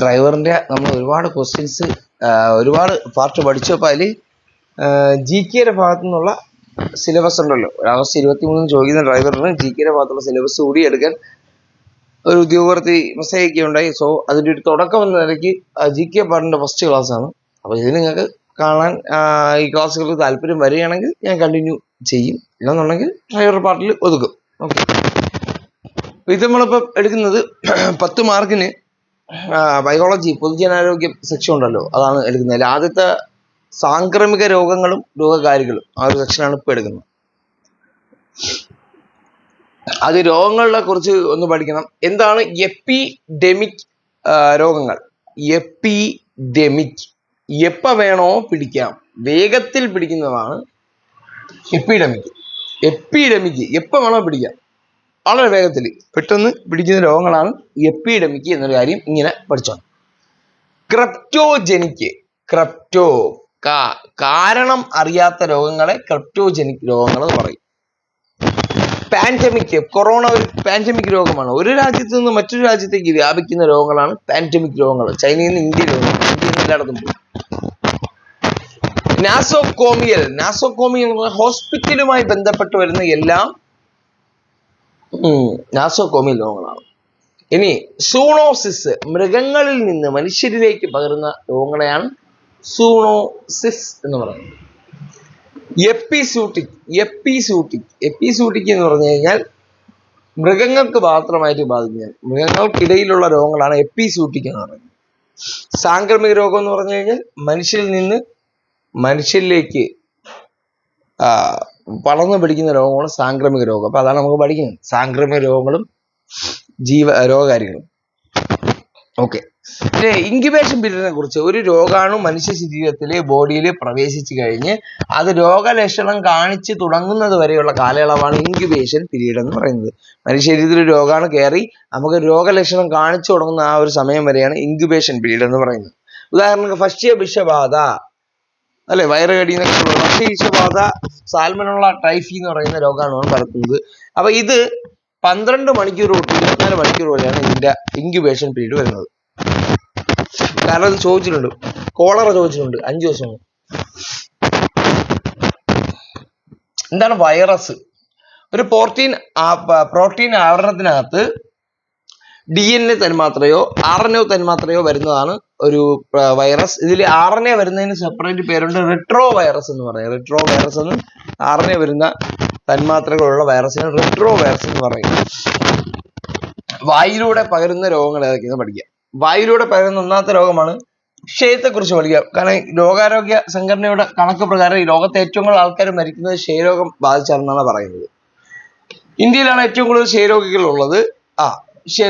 ഡ്രൈവറിന്റെ നമ്മൾ ഒരുപാട് ക്വസ്റ്റ്യൻസ് ഒരുപാട് പാർട്ട് പഠിച്ചപ്പോൾ അതിൽ ജി കെയുടെ ഭാഗത്തു നിന്നുള്ള സിലബസ് ഉണ്ടല്ലോ. ഒരാവശ്യം ഇരുപത്തി മൂന്നിന് ചോദിക്കുന്ന ഡ്രൈവറിന് ജി കെയുടെ ഭാഗത്തുള്ള സിലബസ് കൂടി എടുക്കാൻ ഒരു ഉദ്യോഗാർത്ഥി മെസ്സേജ് ഉണ്ടായി സോ അതിന്റെ ഒരു തുടക്കം എന്ന നിലയ്ക്ക് ജി കെ പാട്ടിന്റെ ഫസ്റ്റ് ക്ലാസ്സാണ് അപ്പോൾ ഇത് നിങ്ങൾക്ക് കാണാൻ ഈ ക്ലാസ്സുകൾക്ക് താല്പര്യം വരികയാണെങ്കിൽ ഞാൻ കണ്ടിന്യൂ ചെയ്യും. ഇല്ലെന്നുണ്ടെങ്കിൽ ഡ്രൈവർ പാർട്ടിൽ ഒതുക്കും. ഓക്കെ ഇത് നമ്മളിപ്പോൾ എടുക്കുന്നത് പത്ത് മാർക്കിന് ബയോളജി പൊതുജനാരോഗ്യം സെക്ഷൻ ഉണ്ടല്ലോ. അതാണ് എടുക്കുന്നത്. അതിൽ ആദ്യത്തെ സാംക്രമിക രോഗങ്ങളും രോഗകാരികളും ആ ഒരു സെക്ഷനാണ് ഇപ്പോൾ എടുക്കുന്നത്. അത് രോഗങ്ങളെ കുറിച്ച് ഒന്ന് പഠിക്കണം. എന്താണ് എപ്പിഡെമിക് രോഗങ്ങൾ? എപ്പിഡെമിക് എപ്പ വേണോ പിടിക്കാം. വേഗത്തിൽ പിടിക്കുന്നതാണ് എപ്പിഡെമിക് എപ്പിഡെമിക് എപ്പോൾ വേണോ പിടിക്കാം. വളരെ വേഗത്തിൽ പെട്ടെന്ന് പിടിക്കുന്ന രോഗങ്ങളാണ് എപ്പിഡമിക് എന്നൊരു കാര്യം ഇങ്ങനെ പഠിച്ചോ ക്രപ്റ്റോജനിക് ക്രപ്റ്റോ കാരണം അറിയാത്ത രോഗങ്ങളെ ക്രപ്റ്റോജനിക് രോഗങ്ങൾ എന്ന് പറയും. പാൻഡമിക് കൊറോണ ഒരു പാൻഡമിക് രോഗമാണ്. ഒരു രാജ്യത്ത് നിന്ന് മറ്റൊരു രാജ്യത്തേക്ക് വ്യാപിക്കുന്ന രോഗങ്ങളാണ് പാൻഡമിക് രോഗങ്ങൾ. ചൈനയിൽ നിന്ന് ഇന്ത്യ രോഗങ്ങൾ ഇന്ത്യയിൽ നിന്ന് എല്ലായിടത്തും പോയി. നാസോകോമിയൽ നാസോകോമിയൽ ഹോസ്പിറ്റലുമായി ബന്ധപ്പെട്ട് വരുന്ന എല്ലാം നാസോകോമിയൽ രോഗങ്ങളാണ് ഇനി സൂണോസിസ് മൃഗങ്ങളിൽ നിന്ന് മനുഷ്യരിലേക്ക് പകരുന്ന രോഗങ്ങളെയാണ് സൂണോസിസ് എന്ന് പറയുന്നത്. Epizootic epizootic. എപ്പിസൂട്ടിക് എന്ന് പറഞ്ഞു കഴിഞ്ഞാൽ മൃഗങ്ങൾക്ക് മാത്രമായിട്ട് ബാധിക്കുന്നത്. മൃഗങ്ങൾക്കിടയിലുള്ള രോഗങ്ങളാണ് എപ്പിസൂട്ടിക് എന്ന് പറയുന്നത്. സാംക്രമിക രോഗം എന്ന് പറഞ്ഞു കഴിഞ്ഞാൽ മനുഷ്യരിൽ നിന്ന് മനുഷ്യരിലേക്ക് ആ, പടർന്നു പിടിക്കുന്ന രോഗമാണ് സാംക്രമിക രോഗം. അപ്പൊ അതാണ് നമുക്ക് പഠിക്കുന്നത്. സാംക്രമിക രോഗങ്ങളും ജീവ രോഗകാരികളും. ഓക്കെ ഇൻക്യുബേഷൻ പീരീഡിനെ കുറിച്ച് ഒരു രോഗാണു മനുഷ്യ ശരീരത്തിലെ ബോഡിയിൽ പ്രവേശിച്ചു കഴിഞ്ഞ് അത് രോഗലക്ഷണം കാണിച്ച് തുടങ്ങുന്നത് വരെയുള്ള കാലയളവാണ് ഇൻക്യുബേഷൻ പീരീഡ് എന്ന് പറയുന്നത്. മനുഷ്യ ശരീരത്തിൽ രോഗാണു കയറി നമുക്ക് രോഗലക്ഷണം കാണിച്ചു തുടങ്ങുന്ന ആ ഒരു സമയം വരെയാണ് ഇൻക്യുബേഷൻ പീരീഡ് എന്ന് പറയുന്നത്. ഉദാഹരണത്തിന് ഫസ്റ്റ് വിഷബാധ. അല്ലെ? വയറ് കടിയുന്നൊക്കെ ഭക്ഷ്യ വിഷബാധ സാൽമനുള്ള ടൈഫി എന്ന് പറയുന്ന രോഗമാണ് പരത്തുന്നത് അപ്പൊ ഇത് പന്ത്രണ്ട് മണിക്കൂർ തൊട്ട് ഇരുപത്തിനാല് മണിക്കൂർ വരെയാണ് ഇതിന്റെ ഇൻക്യുബേഷൻ പീരീഡ് വരുന്നത്. കാരണം ഇത് ചോദിച്ചിട്ടുണ്ട്. കോളറ ചോദിച്ചിട്ടുണ്ട്. അഞ്ചു ദിവസം. എന്താണ് വൈറസ് ഒരു പ്രോട്ടീൻ പ്രോട്ടീൻ ആവരണത്തിനകത്ത് ഡി എൻ എ തന്മാത്രയോ ആർ എൻ എ തന്മാത്രയോ വരുന്നതാണ് ഒരു വൈറസ് ഇതിൽ ആർ എൻ എ വരുന്നതിന് സെപ്പറേറ്റ് പേരുണ്ട് റിട്രോ വൈറസ് എന്ന് പറയും. റിട്രോ വൈറസ് എന്ന് ആർ എൻ എ വരുന്ന തന്മാത്രകളുള്ള വൈറസിനെ റിട്രോ വൈറസ് എന്ന് പറയും. വായിലൂടെ പകരുന്ന രോഗങ്ങൾ ഏതൊക്കെയെന്ന് പഠിക്കാം. വായിലൂടെ പകരുന്ന ഒന്നാമത്തെ രോഗമാണ് ക്ഷയത്തെക്കുറിച്ച് പഠിക്കാം. കാരണം ലോകാരോഗ്യ സംഘടനയുടെ കണക്ക് പ്രകാരം ഈ ലോകത്തെ ഏറ്റവും കൂടുതൽ ആൾക്കാർ മരിക്കുന്നത് ക്ഷയരോഗം ബാധിച്ചാണെന്നാണ് പറയുന്നത്. ഇന്ത്യയിലാണ് ഏറ്റവും കൂടുതൽ ക്ഷയരോഗികൾ ഉള്ളത് ആ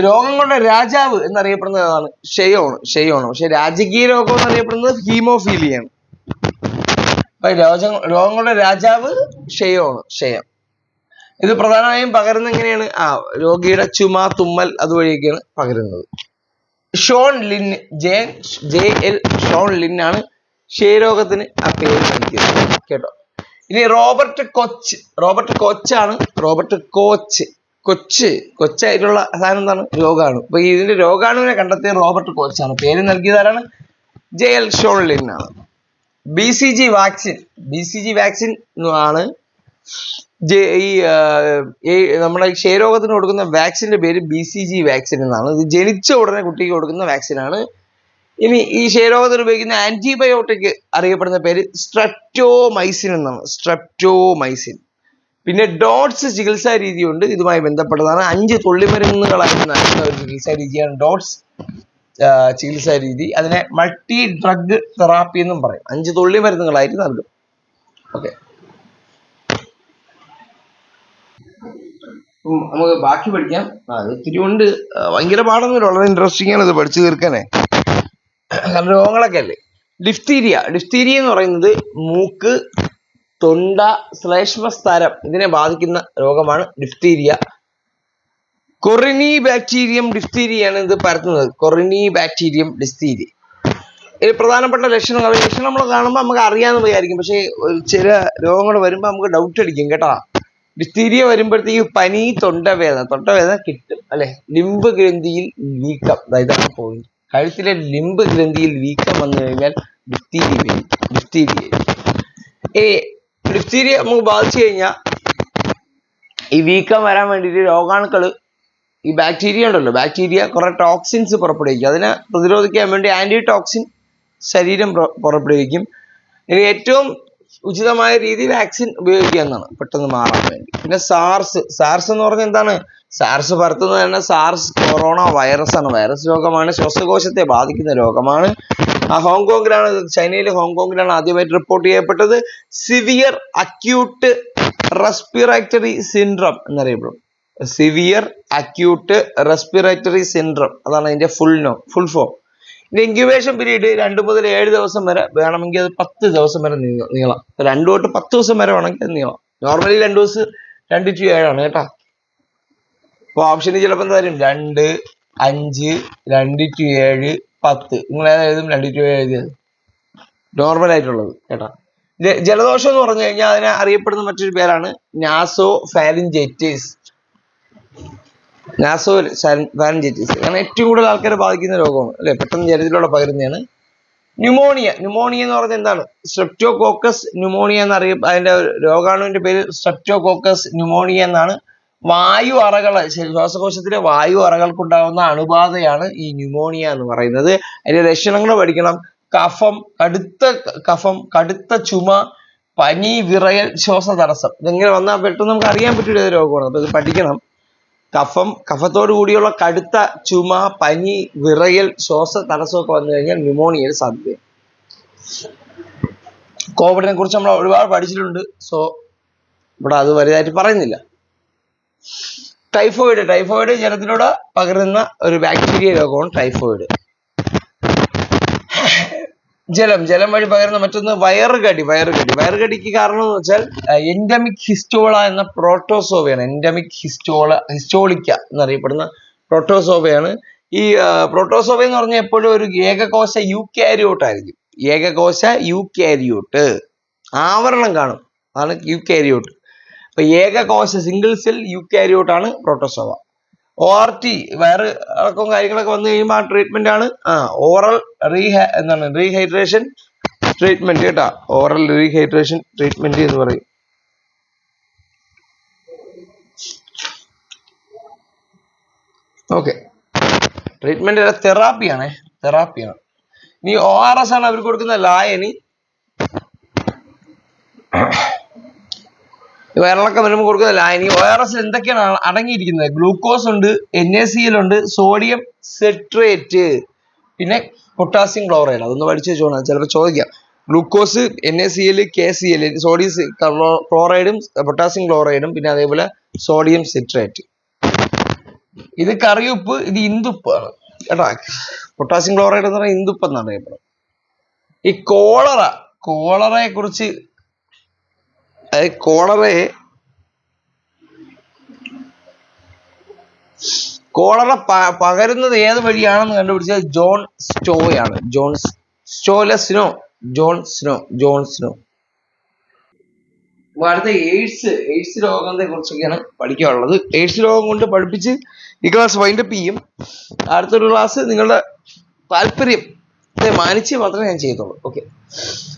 രോഗങ്ങളുടെ രാജാവ് എന്നറിയപ്പെടുന്നത് ഏതാണ്? ക്ഷയമാണ് ക്ഷയമാണ് പക്ഷെ രാജകീയ രോഗം എന്നറിയപ്പെടുന്നത് ഹീമോഫീലിയാണ് അപ്പൊ രോഗ രോഗങ്ങളുടെ രാജാവ് ക്ഷയമാണ് ക്ഷയം ഇത് പ്രധാനമായും പകരുന്നത് എങ്ങനെയാണ്? ആ രോഗിയുടെ ചുമ തുമ്മൽ അതുവഴിയൊക്കെയാണ് പകരുന്നത്. Schoenlein J J L Schoenlein ആണ് ക്ഷയരോഗത്തിന് ആ പേര് നൽകിയത് കേട്ടോ? ഇനി റോബർട്ട് കൊച്ച് റോബർട്ട് കൊച്ചാണ് റോബർട്ട് കോച്ച്. കൊച്ച് കൊച്ചായിട്ടുള്ള സാധനം എന്താണ്? രോഗാണു. അപ്പൊ ഇതിന്റെ രോഗാണുവിനെ കണ്ടെത്തിയ റോബർട്ട് കോച്ചാണ്. പേര് നൽകിയതാരാണ് ജെ എൽ ഷോൺലിൻ ആണ്. B C G vaccine B C G vaccine ആണ് ഈ നമ്മുടെ ക്ഷയരോഗത്തിന് കൊടുക്കുന്ന വാക്സിന്റെ പേര് ബി സി ജി വാക്സിൻ എന്നാണ്. ഇത് ജനിച്ച ഉടനെ കുട്ടിക്ക് കൊടുക്കുന്ന വാക്സിനാണ് ഇനി ഈ ക്ഷയരോഗത്തിന് ഉപയോഗിക്കുന്ന ആന്റിബയോട്ടിക് അറിയപ്പെടുന്ന പേര് സ്ട്രെപ്റ്റോമൈസിൻ എന്നാണ്. സ്ട്രെപ്റ്റോമൈസിൻ പിന്നെ ഡോട്ട്സ് ചികിത്സാ രീതിയുണ്ട്. ഇതുമായി ബന്ധപ്പെട്ടതാണ്. അഞ്ച് തുള്ളിമരുന്നുകളായി നൽകുന്ന ഒരു ചികിത്സാ രീതിയാണ് ഡോട്ട്സ് ചികിത്സാ രീതി. അതിനെ മൾട്ടി ഡ്രഗ് തെറാപ്പി എന്നും പറയും. അഞ്ച് തുള്ളിമരുന്നുകളായിട്ട് നൽകും. ഓക്കെ. നമുക്ക് ബാക്കി പഠിക്കാം. ഇത് ഇത്തിരി ഉണ്ട്. ഭയങ്കര പാടൊന്നുമില്ല. വളരെ ഇൻട്രസ്റ്റിംഗ് ആണ് ഇത് പഠിച്ചു തീർക്കാനേ. കാരണം രോഗങ്ങളൊക്കെ അല്ലേ? ഡിഫ്തീരിയ. ഡിഫ്തീരിയ എന്ന് പറയുന്നത് മൂക്ക് തൊണ്ട ശ്ലേഷ്മസ്തരം ഇതിനെ ബാധിക്കുന്ന രോഗമാണ് ഡിഫ്തീരിയ കൊറിനി ബാക്ടീരിയം ഡിഫ്തീരിയാണ് ഇത് പരത്തുന്നത്. കൊറിനി ബാക്ടീരിയം ഡിഫ്തീരിയ ഇതിൽ പ്രധാനപ്പെട്ട ലക്ഷണങ്ങൾ ലക്ഷണം നമ്മൾ കാണുമ്പോൾ നമുക്ക് അറിയാമെന്ന് വിചാരിക്കും. പക്ഷേ ചില രോഗങ്ങൾ വരുമ്പോൾ നമുക്ക് ഡൗട്ട് അടിക്കും കേട്ടോ. ഡിഫ്തീരിയ വരുമ്പോഴത്തേക്ക് പനി തൊണ്ടവേദന. തൊണ്ടവേദന കിട്ടും അല്ലെ? ലിംബ് ഗ്രന്ഥിയിൽ വീക്കം. അതായത് പോയിന്റ് കഴുത്തിലെ ലിംബ് ഗ്രന്ഥിയിൽ വീക്കം വന്നു കഴിഞ്ഞാൽ ഡിഫ്തീരിയ ഡിഫ്തീരിയ ഈ ഡിഫ്തീരിയ നമുക്ക് ബാധിച്ചു കഴിഞ്ഞാൽ ഈ വീക്കം വരാൻ വേണ്ടിയിട്ട് രോഗാണുക്കൾ ഈ ബാക്ടീരിയ ഉണ്ടല്ലോ ബാക്ടീരിയ കുറെ ടോക്സിൻസ് പുറപ്പെടുവിക്കും. അതിനെ പ്രതിരോധിക്കാൻ വേണ്ടി ആന്റി ടോക്സിൻ ശരീരം പുറ- പുറപ്പെടുവിക്കും. ഇനി ഏറ്റവും ഉചിതമായ രീതി വാക്സിൻ ഉപയോഗിക്കുക എന്നാണ് പെട്ടെന്ന് മാറാൻ വേണ്ടി. പിന്നെ സാർസ് സാർസ് എന്ന് പറഞ്ഞാൽ എന്താണ്? സാർസ് പരത്തുന്നത് തന്നെ സാർസ് കൊറോണ വൈറസ് ആണ്. വൈറസ് രോഗമാണ്. ശ്വാസകോശത്തെ ബാധിക്കുന്ന രോഗമാണ്. ആ ഹോങ്കോങ്ങിലാണ് ചൈനയിലെ ഹോങ്കോങ്ങിലാണ് ആദ്യമായിട്ട് റിപ്പോർട്ട് ചെയ്യപ്പെട്ടത്. സിവിയർ അക്യൂട്ട് റെസ്പിറേറ്ററി സിൻഡ്രം എന്നറിയപ്പെടും. സിവിയർ അക്യൂട്ട് റെസ്പിറേറ്ററി സിൻഡ്രം അതാണ് അതിന്റെ ഫുൾ നോ ഫുൾ ഫോം ഇതിന്റെ ഇൻക്യുബേഷൻ പീരീഡ് രണ്ട് മുതൽ ഏഴ് ദിവസം വരെ വേണമെങ്കിൽ അത് പത്ത് ദിവസം വരെ നീളാം. രണ്ടു തൊട്ട് പത്ത് ദിവസം വരെ വേണമെങ്കിൽ അത് നീളാം. നോർമലി രണ്ട് ദിവസം രണ്ട് ടു ഏഴാണ് കേട്ടോ. അപ്പോൾ ഓപ്ഷന് ചിലപ്പോൾ എന്താ തരും രണ്ട് അഞ്ച് രണ്ട് ടു ഏഴ് പത്ത്. നിങ്ങൾ ഏതാ എഴുതും? രണ്ട് ടു എഴുതിയത്. നോർമൽ ആയിട്ടുള്ളത് കേട്ടോ. ജലദോഷം എന്ന് പറഞ്ഞു കഴിഞ്ഞാൽ അതിനെ അറിയപ്പെടുന്ന മറ്റൊരു പേരാണ് നാസോ ഫാരിഞ്ചൈറ്റിസ് നാസോ ഫാരിഞ്ചൈറ്റിസ് കാരണം ഏറ്റവും കൂടുതൽ ആൾക്കാരെ ബാധിക്കുന്ന രോഗമാണ് അല്ലെ? പെട്ടെന്ന് ജലത്തിലൂടെ പകരുന്നതാണ്. ന്യൂമോണിയ ന്യൂമോണിയ എന്ന് പറഞ്ഞാൽ എന്താണ്? സ്ട്രെപ്റ്റോകോക്കസ് ന്യൂമോണിയ എന്നറിയ അതിന്റെ രോഗാണുവിന്റെ പേര് സ്ട്രെപ്റ്റോകോക്കസ് ന്യൂമോണിയ എന്നാണ്. വായു അറകൾ ശ്വാസകോശത്തിലെ വായു അറകൾക്കുണ്ടാകുന്ന അണുബാധയാണ് ഈ ന്യൂമോണിയ എന്ന് പറയുന്നത്. അതിന്റെ ലക്ഷണങ്ങൾ പഠിക്കണം. കഫം കടുത്ത കഫം കടുത്ത ചുമ പനി വിറയൽ ശ്വാസ തടസ്സം. ഇതെങ്ങനെ വന്നാൽ പെട്ടെന്ന് നമുക്ക് അറിയാൻ പറ്റില്ല ഇത് രോഗമാണ്. അപ്പൊ ഇത് പഠിക്കണം. കഫം കഫത്തോട് കൂടിയുള്ള കടുത്ത ചുമ പനി വിറയൽ ശ്വാസ തടസ്സമൊക്കെ വന്നു കഴിഞ്ഞാൽ ന്യൂമോണിയയിൽ സാധ്യത കോവിഡിനെ കുറിച്ച് നമ്മൾ ഒരുപാട് പഠിച്ചിട്ടുണ്ട്. സോ ഇവിടെ അത് വലുതായിട്ട് പറയുന്നില്ല. ടൈഫോയിഡ് ടൈഫോയിഡ് ജലത്തിലൂടെ പകരുന്ന ഒരു ബാക്ടീരിയ രോഗമാണ് ടൈഫോയിഡ് ജലം ജലം വഴി പകരുന്ന മറ്റൊന്ന് വയറുകടി വയറുകടി. വയറുകടിക്ക് കാരണം എന്ന് വെച്ചാൽ എൻഡമിക് ഹിസ്റ്റോള എന്ന പ്രോട്ടോസോവയാണ് എൻഡമിക് ഹിസ്റ്റോള ഹിസ്റ്റോളിക്ക എന്നറിയപ്പെടുന്ന പ്രോട്ടോസോവയാണ് ഈ പ്രോട്ടോസോവ എന്ന് പറഞ്ഞാൽ എപ്പോഴും ഒരു ഏകകോശ യു കാരിയോട്ട് ആയിരിക്കും. ഏകകോശ യു കാരിയോട്ട് ആവരണം കാണും. അതാണ് യു ക്യാരിയോട്ട് അപ്പൊ ഏകകോശ സിംഗിൾ സെൽ യു ക്യാരിയോട്ട് ആണ് പ്രോട്ടോസോവ ഒ ആർ ടി വേറെ അടക്കം കാര്യങ്ങളൊക്കെ വന്നു കഴിയുമ്പോൾ ആ ട്രീറ്റ്മെന്റ് ആണ് ആ ഓറൽ റീഹൈ എന്താണ് റീഹൈഡ്രേഷൻ ട്രീറ്റ്മെന്റ് കേട്ടോ. ഓറൽ റീഹൈഡ്രേഷൻ ട്രീറ്റ്മെന്റ് എന്ന് പറയും. ഓക്കെ ട്രീറ്റ്മെന്റ് തെറാപ്പിയാണേ തെറാപ്പിയാണ് ഇനി ഒ ആർ എസ് ആണ് അവർ കൊടുക്കുന്ന ലായനി. വയറിളക്കം വരുമ്പോൾ കൊടുക്കുന്ന ലായനി ഒ ആർ എസ് എന്തൊക്കെയാണ് അടങ്ങിയിരിക്കുന്നത്? ഗ്ലൂക്കോസ് ഉണ്ട് എൻ എ സി എൽ ഉണ്ട് സോഡിയം സെട്രേറ്റ് പിന്നെ പൊട്ടാസ്യം ക്ലോറൈഡ് അതൊന്ന് പഠിച്ചു വെച്ചോണം. ചിലപ്പോൾ ചോദിക്കാം. Glucose N A C L K C L sodium ക്ലോറൈഡും potassium ക്ലോറൈഡും പിന്നെ അതേപോലെ സോഡിയം സിട്രേറ്റ് ഇത് കറിയുപ്പ് ഇത് ഇന്ദുപ്പാണ്. കേട്ടോ? പൊട്ടാസ്യം ക്ലോറൈഡ് എന്ന് പറഞ്ഞാൽ ഇന്ദുപ്പ് എന്നാണ് അറിയപ്പെടുന്നത് ഈ കോളറ കോളറയെ കുറിച്ച് കോളറയെ കോളറ പകരുന്നത് ഏത് വഴിയാണെന്ന് കണ്ടുപിടിച്ചത് ജോൺ സ്റ്റോയാണ്. ജോൺ സ്റ്റോലസിനോ ജോൺ സ്നോ ജോൺ സ്നോ. അടുത്ത എയ്ഡ്സ് എയ്ഡ്സ് രോഗത്തെ കുറിച്ചൊക്കെയാണ് പഠിക്കാനുള്ളത്. എയ്ഡ്സ് രോഗം കൊണ്ട് പഠിപ്പിച്ച് ഈ ക്ലാസ് വൈൻഡപ്പ് ചെയ്യും. അടുത്തൊരു ക്ലാസ് നിങ്ങളുടെ താല്പര്യം മാനിച്ച് മാത്രമേ ഞാൻ ചെയ്യത്തുള്ളൂ. ഓക്കെ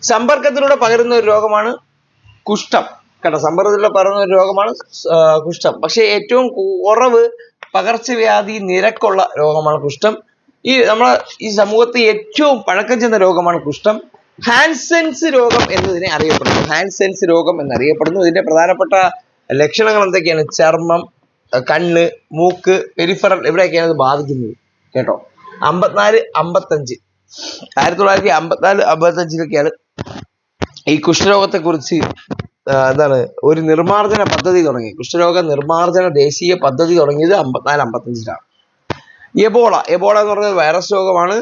സമ്പർക്കത്തിലൂടെ പകരുന്ന ഒരു രോഗമാണ് കുഷ്ഠം. കേട്ടോ സമ്പർക്കത്തിലൂടെ പറയുന്ന ഒരു രോഗമാണ് കുഷ്ഠം. പക്ഷെ ഏറ്റവും കുറവ് പകർച്ചവ്യാധി നിരക്കുള്ള രോഗമാണ് കുഷ്ഠം. ഈ നമ്മളെ ഈ സമൂഹത്തിൽ ഏറ്റവും പഴക്കം ചെന്ന രോഗമാണ് കുഷ്ഠം. ഹാൻസെൻസ് രോഗം എന്നതിനെ അറിയപ്പെടുന്നു. ഹാൻസെൻസ് രോഗം എന്നറിയപ്പെടുന്നു. ഇതിന്റെ പ്രധാനപ്പെട്ട ലക്ഷണങ്ങൾ എന്തൊക്കെയാണ്? ചർമ്മം കണ്ണ് മൂക്ക് പെരിഫറൽ ഇവിടെയൊക്കെയാണ് ഇത് ബാധിക്കുന്നത്. കേട്ടോ. അമ്പത്തിനാല് അമ്പത്തഞ്ച്. ആയിരത്തി തൊള്ളായിരത്തി അമ്പത്തിനാല് അമ്പത്തഞ്ചിലൊക്കെയാണ് ഈ കുഷ്ഠരോഗത്തെ കുറിച്ച് എന്താണ് ഒരു നിർമ്മാർജന പദ്ധതി തുടങ്ങി. കുഷ്ഠരോഗ നിർമ്മാർജന ദേശീയ പദ്ധതി തുടങ്ങിയത് അമ്പത്തിനാല് അമ്പത്തഞ്ചിലാണ്. എബോള എബോള എന്ന് പറയുന്നത് വൈറസ് രോഗമാണ്.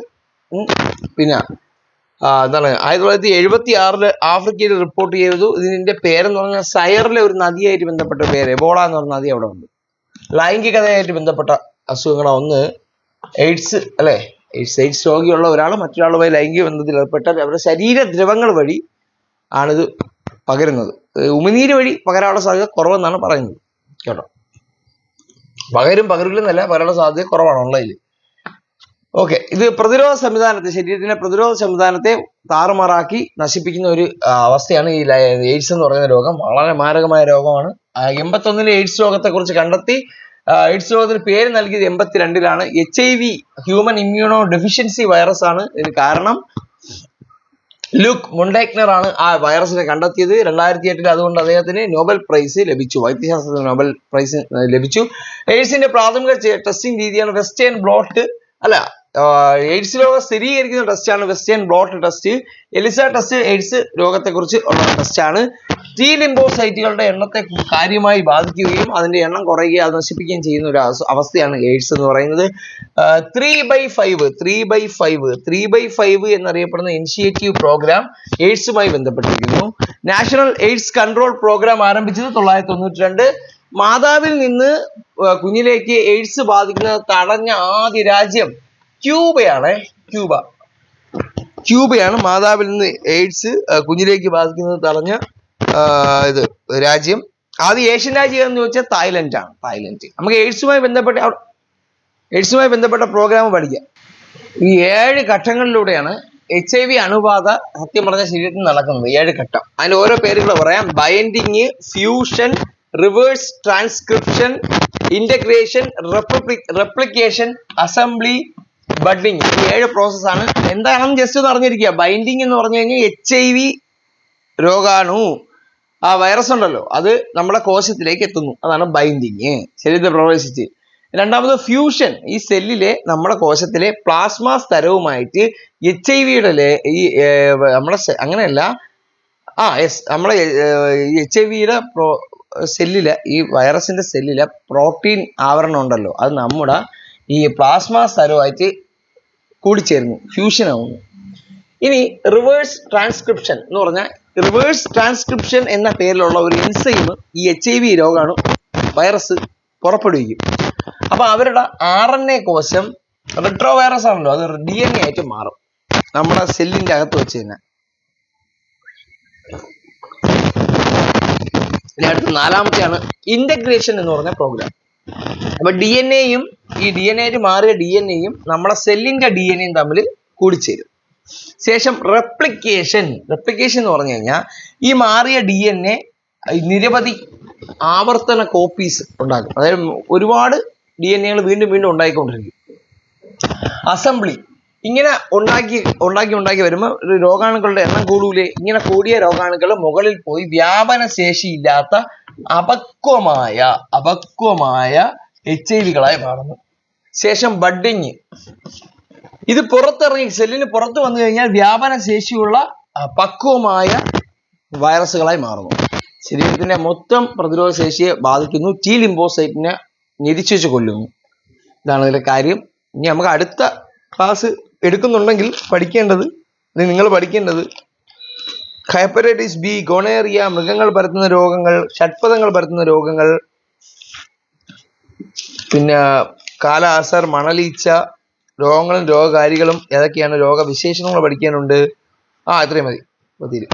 പിന്നെ എന്താണ് ആയിരത്തി തൊള്ളായിരത്തി എഴുപത്തി ആറിൽ ആഫ്രിക്കയിൽ റിപ്പോർട്ട് ചെയ്തു ഇതിന്റെ പേരെന്ന് പറഞ്ഞാൽ സയറിലെ ഒരു നദിയായിട്ട് ബന്ധപ്പെട്ട പേര്. എബോള എന്ന് പറഞ്ഞ നദി അവിടെ ഉണ്ട്. ലൈംഗികതയായിട്ട് ബന്ധപ്പെട്ട അസുഖങ്ങളാണ് ഒന്ന്. എയ്ഡ്സ് അല്ലേ? എയ്ഡ്സ് എയ്ഡ്സ് രോഗിയുള്ള ഒരാൾ മറ്റൊരാളുമായി ലൈംഗിക ബന്ധത്തിൽ ഏർപ്പെട്ടാൽ അവരുടെ ശരീര ദ്രവങ്ങൾ വഴി ആണിത് പകരുന്നത്. ഉമിനീര് വഴി പകരാനുള്ള സാധ്യത കുറവെന്നാണ് പറയുന്നത്. കേട്ടോ? പകരും പകരില്ലെന്നല്ല പകരാനുള്ള സാധ്യത കുറവാണ് ഉള്ളതിൽ ഓക്കെ ഇത് പ്രതിരോധ സംവിധാനത്തെ ശരീരത്തിന്റെ പ്രതിരോധ സംവിധാനത്തെ താറുമാറാക്കി നശിപ്പിക്കുന്ന ഒരു അവസ്ഥയാണ് ഈ എയ്ഡ്സ് എന്ന് പറയുന്ന രോഗം. വളരെ മാരകമായ രോഗമാണ്. എൺപത്തൊന്നിലെ എയ്ഡ്സ് രോഗത്തെക്കുറിച്ച് കണ്ടെത്തി എയ്ഡ്സ് രോഗത്തിന് പേര് നൽകിയത് എൺപത്തിരണ്ടിലാണ്. H I V human immunodeficiency virus ആണ് ഇതിന് കാരണം. ലുക്ക് മുണ്ടേക്നർ ആണ് ആ വൈറസിനെ കണ്ടെത്തിയത്. രണ്ടായിരത്തി എട്ടിൽ അതുകൊണ്ട് അദ്ദേഹത്തിന് നോബൽ പ്രൈസ് ലഭിച്ചു. വൈദ്യശാസ്ത്രത്തിന് നോബൽ പ്രൈസ് ലഭിച്ചു. എയ്ഡ്സിന്റെ പ്രാഥമിക ടെസ്റ്റിംഗ് രീതിയാണ് വെസ്റ്റേൺ ബ്ലോട്ട് അല്ല എയ്ഡ്സ് രോഗം സ്ഥിരീകരിക്കുന്ന ടെസ്റ്റാണ് western blot test ELISA test AIDS രോഗത്തെക്കുറിച്ച് ഉള്ള ടെസ്റ്റാണ് ടീ ലിംബോസൈറ്റുകളുടെ എണ്ണത്തെ കാര്യമായി ബാധിക്കുകയും അതിന്റെ എണ്ണം കുറയുകയും അത് നശിപ്പിക്കുകയും ചെയ്യുന്ന ഒരു അവസ്ഥ- അവസ്ഥയാണ് എയ്ഡ്സ് എന്ന് പറയുന്നത്. Three by five three by five three by five എന്നറിയപ്പെടുന്ന ഇനിഷ്യേറ്റീവ് പ്രോഗ്രാം എയ്ഡ്സുമായി ബന്ധപ്പെട്ടിരിക്കുന്നു. നാഷണൽ എയ്ഡ്സ് കൺട്രോൾ പ്രോഗ്രാം ആരംഭിച്ചത് തൊള്ളായിരത്തി തൊണ്ണൂറ്റി രണ്ട് മാതാവിൽ നിന്ന് കുഞ്ഞിലേക്ക് എയ്ഡ്സ് ബാധിക്കുന്നത് തടഞ്ഞ ആദ്യ രാജ്യം ക്യൂബയാണ് ക്യൂബ. ക്യൂബയാണ് മാതാവിൽ നിന്ന് എയ്ഡ്സ് കുഞ്ഞിലേക്ക് ബാധിക്കുന്നത് തടഞ്ഞ ഇത് രാജ്യം. ആദ്യ ഏഷ്യൻ രാജ്യം എന്ന് ചോദിച്ചാൽ തായ്ലൻഡ് ആണ് തായ്ലൻഡ്. നമുക്ക് എയ്ഡ്സുമായി ബന്ധപ്പെട്ട എയ്ഡ്സുമായി ബന്ധപ്പെട്ട പ്രോഗ്രാം പഠിക്കാം. ഈ ഏഴ് ഘട്ടങ്ങളിലൂടെയാണ് എച്ച് ഐ വി അണുബാധ സത്യം പറഞ്ഞ ശരീരത്തിൽ നടക്കുന്നത്. ഏഴ് ഘട്ടം. അതിന്റെ ഓരോ പേരുകൾ പറയാം. Binding fusion reverse transcription integration replication assembly budding ഈ ഏഴ് പ്രോസസ് ആണ്. എന്താണെന്ന് ജസ്റ്റ് ഒന്ന് അറിഞ്ഞിരിക്കുക. ബൈൻഡിങ് എന്ന് പറഞ്ഞു കഴിഞ്ഞാൽ എച്ച് ഐ വി രോഗാണു. ആ വൈറസ് ഉണ്ടല്ലോ. അത് നമ്മുടെ കോശത്തിലേക്ക് എത്തുന്നു. അതാണ് ബൈൻഡിങ് ശരീരത്തിൽ പ്രവേശിച്ച്. രണ്ടാമത് ഫ്യൂഷൻ ഈ സെല്ലിലെ നമ്മുടെ കോശത്തിലെ പ്ലാസ്മ സ്തരവുമായിട്ട് എച്ച് ഐ വിയുടെ ഈ നമ്മുടെ അങ്ങനെയല്ല. ആ എസ് നമ്മളെ എച്ച് ഐ വിയുടെ പ്രോ സെല്ലിലെ ഈ വൈറസിന്റെ സെല്ലിലെ പ്രോട്ടീൻ ആവരണം ഉണ്ടല്ലോ. അത് നമ്മുടെ ഈ പ്ലാസ്മ സ്ഥലമായിട്ട് കൂടിച്ചേരുന്നു ഫ്യൂഷൻ ആവുന്നു. ഇനി റിവേഴ്സ് ട്രാൻസ്ക്രിപ്ഷൻ എന്ന് പറഞ്ഞാൽ റിവേഴ്സ് ട്രാൻസ്ക്രിപ്ഷൻ എന്ന പേരിലുള്ള ഒരു എൻസൈം ഈ എച്ച് ഐ വി രോഗമാണ് വൈറസ് പുറപ്പെടുവിക്കും. അപ്പോൾ അവരുടെ ആർ എൻ എ കോശം റിട്രോ വൈറസ് ആണല്ലോ അത് ഡി എൻ എ ആയിട്ട് മാറും. നമ്മുടെ സെല്ലിന്റെ അകത്ത് വെച്ച് തന്നെ ഇനി അടുത്ത നാലാമത്തെയാണ് ഇന്റഗ്രേഷൻ എന്ന് പറഞ്ഞ പ്രോഗ്രാം അപ്പോൾ ഡി എൻ എയും ഈ ഡി എൻ എ മാറിയ ഡി എൻ എയും നമ്മളെ സെല്ലിന്റെ ഡി എൻ എയും തമ്മിൽ കൂടിച്ചേരും. ശേഷം റെപ്ലിക്കേഷൻ റെപ്ലിക്കേഷൻ എന്ന് പറഞ്ഞു കഴിഞ്ഞാൽ ഈ മാറിയ ഡി എൻ എ നിരവധി ആവർത്തന കോപ്പീസ് ഉണ്ടാക്കും. അതായത് ഒരുപാട് ഡി എൻ എകൾ വീണ്ടും വീണ്ടും ഉണ്ടായിക്കൊണ്ടിരിക്കും. അസംബ്ലി ഇങ്ങനെ ഉണ്ടാക്കി ഉണ്ടാക്കി ഉണ്ടാക്കി വരുമ്പോൾ രോഗാണുക്കളുടെ എണ്ണം കൂടൂലേ ഇങ്ങനെ കൂടിയ രോഗാണുക്കൾ മുകളിൽ പോയി വ്യാപന ശേഷിയില്ലാത്ത അപക്വമായ അപക്വമായ എച്ച് ഐ വികളായി മാറുന്നു. ശേഷം ബഡിങ്. ഇത് പുറത്തിറങ്ങി സെല്ലിന് പുറത്ത് വന്നു കഴിഞ്ഞാൽ വ്യാപന ശേഷിയുള്ള പക്വമായ വൈറസുകളായി മാറുന്നു. ശരീരത്തിന്റെ മൊത്തം പ്രതിരോധ ശേഷിയെ ബാധിക്കുന്നു. ടി ലിംബോസൈറ്റിനെ ഞെരിച്ചു കൊല്ലുന്നു. ഇതാണ് ഇതിലെ കാര്യം. ഇനി നമുക്ക് അടുത്ത ക്ലാസ് എടുക്കുന്നുണ്ടെങ്കിൽ പഠിക്കേണ്ടത് നിങ്ങൾ പഠിക്കേണ്ടത് ഹൈപ്പറ്റൈറ്റിസ് ബി ഗൊണേറിയ മൃഗങ്ങൾ പരത്തുന്ന രോഗങ്ങൾ ഷഡ്പഥങ്ങൾ പരത്തുന്ന രോഗങ്ങൾ പിന്നെ കാലാസർ മണലീച്ച രോഗങ്ങളും രോഗകാരികളും ഏതൊക്കെയാണ്? രോഗവിശേഷങ്ങൾ പഠിക്കാനുണ്ട്. ആ ഇത്രയും മതി. തീരും